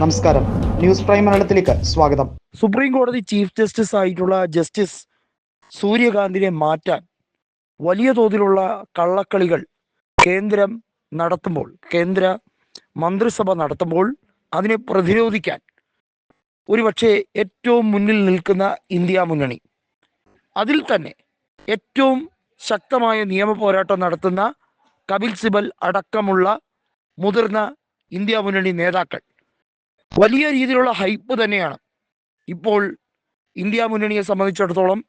നമസ്കാരം. News prime മലയാളത്തിലേക്ക് സ്വാഗതം. സുപ്രീം കോടതി ചീഫ് ജസ്റ്റിസ് ആയിട്ടുള്ള ജസ്റ്റിസ് സൂര്യകാന്തിനെ മാറ്റാൻ വലിയ തോതിലുള്ള കള്ളക്കളികൾ കേന്ദ്രം നടത്തുമ്പോൾ കേന്ദ്ര മന്ത്രിസഭ നടത്തുമ്പോൾ അതിനെ പ്രതിരോധിക്കാൻ ഒരുപക്ഷെ ഏറ്റവും മുന്നിൽ നിൽക്കുന്ന ഇന്ത്യ മുന്നണി. അതിൽ തന്നെ ഏറ്റവും ശക്തമായ നിയമ പോരാട്ടം നടത്തുന്ന കപിൽ സിബൽ അടക്കമുള്ള മുതിർന്ന ഇന്ത്യ മുന്നണി നേതാക്കൾ വലിയ രീതിയിലുള്ള ഹൈപ്പ് തന്നെയാണ്. ഇപ്പോൾ ഇന്ത്യ മുന്നണിയെ സംബന്ധിച്ചിടത്തോളം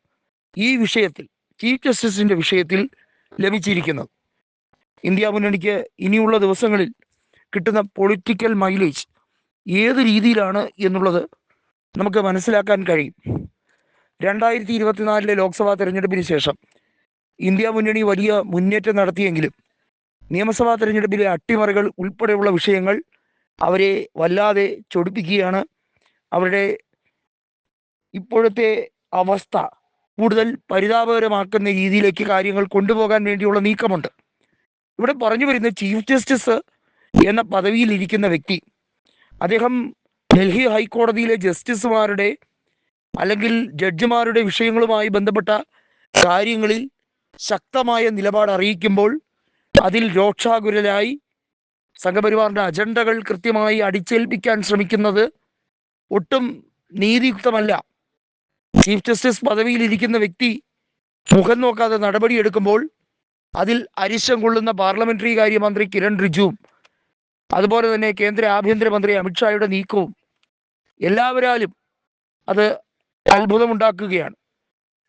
ഈ വിഷയത്തിൽ ചീഫ് ജസ്റ്റിസിന്റെ വിഷയത്തിൽ ലഭിച്ചിരിക്കുന്നത്. ഇന്ത്യ മുന്നണിക്ക് ഇനിയുള്ള ദിവസങ്ങളിൽ കിട്ടുന്ന പൊളിറ്റിക്കൽ മൈലേജ് ഏത് രീതിയിലാണ് എന്നുള്ളത് നമുക്ക് മനസ്സിലാക്കാൻ കഴിയും. രണ്ടായിരത്തി ഇരുപത്തിനാലിലെ ലോക്സഭാ തെരഞ്ഞെടുപ്പിന് ശേഷം ഇന്ത്യ മുന്നണി വലിയ മുന്നേറ്റം നടത്തിയെങ്കിലും നിയമസഭാ തെരഞ്ഞെടുപ്പിലെ അട്ടിമറികൾ ഉൾപ്പെടെയുള്ള വിഷയങ്ങൾ അവരെ വല്ലാതെ ചൊടിപ്പിക്കുകയാണ്. അവരുടെ ഇപ്പോഴത്തെ അവസ്ഥ കൂടുതൽ പരിതാപകരമാക്കുന്ന രീതിയിലേക്ക് കാര്യങ്ങൾ കൊണ്ടുപോകാൻ വേണ്ടിയുള്ള നീക്കമുണ്ട്. ഇവിടെ പറഞ്ഞു വരുന്ന ചീഫ് ജസ്റ്റിസ് എന്ന പദവിയിൽ ഇരിക്കുന്ന വ്യക്തി അദ്ദേഹം ഡൽഹി ഹൈക്കോടതിയിലെ ജസ്റ്റിസുമാരുടെ അല്ലെങ്കിൽ ജഡ്ജിമാരുടെ വിഷയങ്ങളുമായി ബന്ധപ്പെട്ട കാര്യങ്ങളിൽ ശക്തമായ നിലപാട് അറിയിക്കുമ്പോൾ അതിൽ രോക്ഷാകുരലായി സംഘപരിവാറിന്റെ അജണ്ടകൾ കൃത്യമായി അടിച്ചേൽപ്പിക്കാൻ ശ്രമിക്കുന്നത് ഒട്ടും നീതിയുക്തമല്ല. ചീഫ് ജസ്റ്റിസ് പദവിയിൽ ഇരിക്കുന്ന വ്യക്തി മുഖം നോക്കാതെ നടപടിയെടുക്കുമ്പോൾ അതിൽ അരിശം കൊള്ളുന്ന പാർലമെന്ററി കാര്യമന്ത്രി കിരൺ റിജുവും അതുപോലെ തന്നെ കേന്ദ്ര ആഭ്യന്തരമന്ത്രി അമിത്ഷായുടെ നീക്കവും എല്ലാവരാലും അത് അത്ഭുതമുണ്ടാക്കുകയാണ്.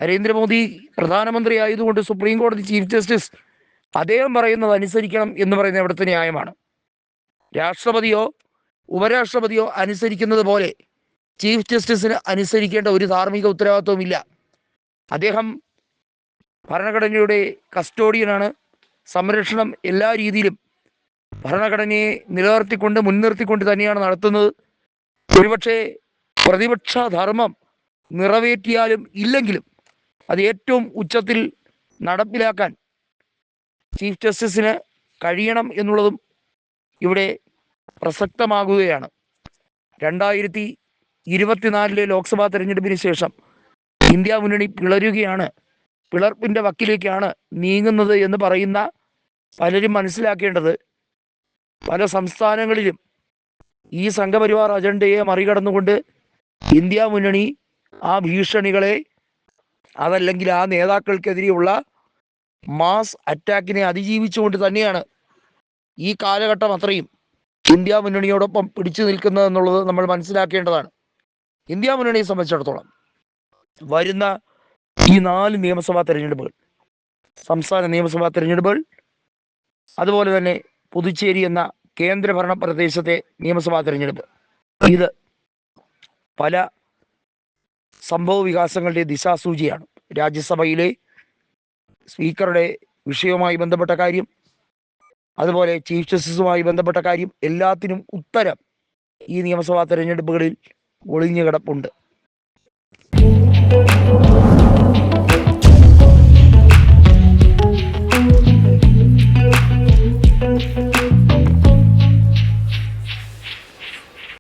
നരേന്ദ്രമോദി പ്രധാനമന്ത്രി ആയതുകൊണ്ട് സുപ്രീം കോടതി ചീഫ് ജസ്റ്റിസ് അദ്ദേഹം പറയുന്നത് അനുസരിക്കണം എന്ന് പറയുന്ന അവിടുത്തെ ന്യായമാണ്. രാഷ്ട്രപതിയോ ഉപരാഷ്ട്രപതിയോ അനുസരിക്കുന്നത് പോലെ ചീഫ് ജസ്റ്റിസിന് അനുസരിക്കേണ്ട ഒരു ധാർമ്മിക ഉത്തരവാദിത്വവും ഇല്ല. അദ്ദേഹം ഭരണഘടനയുടെ കസ്റ്റോഡിയനാണ്. സംരക്ഷണം എല്ലാ രീതിയിലും ഭരണഘടനയെ നിലനിർത്തിക്കൊണ്ട് മുൻനിർത്തിക്കൊണ്ട് തന്നെയാണ് നടത്തുന്നത്. ഒരുപക്ഷെ പ്രതിപക്ഷ ധർമ്മം നിറവേറ്റിയാലും ഇല്ലെങ്കിലും അത് ഏറ്റവും ഉച്ചത്തിൽ നടപ്പിലാക്കാൻ ചീഫ് ജസ്റ്റിസിന് കഴിയണം എന്നുള്ളതും ഇവിടെ പ്രസക്തമാകുകയാണ്. രണ്ടായിരത്തി ഇരുപത്തിനാലിലെ ലോക്സഭാ തെരഞ്ഞെടുപ്പിന് ശേഷം ഇന്ത്യ മുന്നണി പിളരുകയാണ്. പിളർപ്പിന്റെ വക്കിലേക്കാണ് നീങ്ങുന്നത് എന്ന് പറയുന്ന പലരും മനസ്സിലാക്കേണ്ടത്. പല സംസ്ഥാനങ്ങളിലും ഈ സംഘപരിവാർ അജണ്ടയെ മറികടന്നുകൊണ്ട് ഇന്ത്യ മുന്നണി ആ ഭീഷണികളെ അതല്ലെങ്കിൽ ആ നേതാക്കൾക്കെതിരെയുള്ള മാസ് അറ്റാക്കിനെ അതിജീവിച്ചുകൊണ്ട് തന്നെയാണ് ഈ കാലഘട്ടം അത്രയും ഇന്ത്യ മുന്നണിയോടൊപ്പം പിടിച്ചു നിൽക്കുന്നത് എന്നുള്ളത് നമ്മൾ മനസ്സിലാക്കേണ്ടതാണ്. ഇന്ത്യ മുന്നണിയെ സംബന്ധിച്ചിടത്തോളം വരുന്ന ഈ നാല് നിയമസഭാ തെരഞ്ഞെടുപ്പുകൾ സംസ്ഥാന നിയമസഭാ തെരഞ്ഞെടുപ്പുകൾ അതുപോലെ തന്നെ പുതുച്ചേരി എന്ന കേന്ദ്രഭരണ പ്രദേശത്തെ നിയമസഭാ തെരഞ്ഞെടുപ്പ്. ഇത് പല സംഭവ വികാസങ്ങളുടെ ദിശാസൂചിയാണ്. രാജ്യസഭയിലെ സ്പീക്കറുടെ വിഷയവുമായി ബന്ധപ്പെട്ട കാര്യം അതുപോലെ ചീഫ് ജസ്റ്റിസുമായി ബന്ധപ്പെട്ട കാര്യം എല്ലാത്തിനും ഉത്തരം ഈ നിയമസഭാ തെരഞ്ഞെടുപ്പുകളിൽ ഒളിഞ്ഞു കിടപ്പുണ്ട്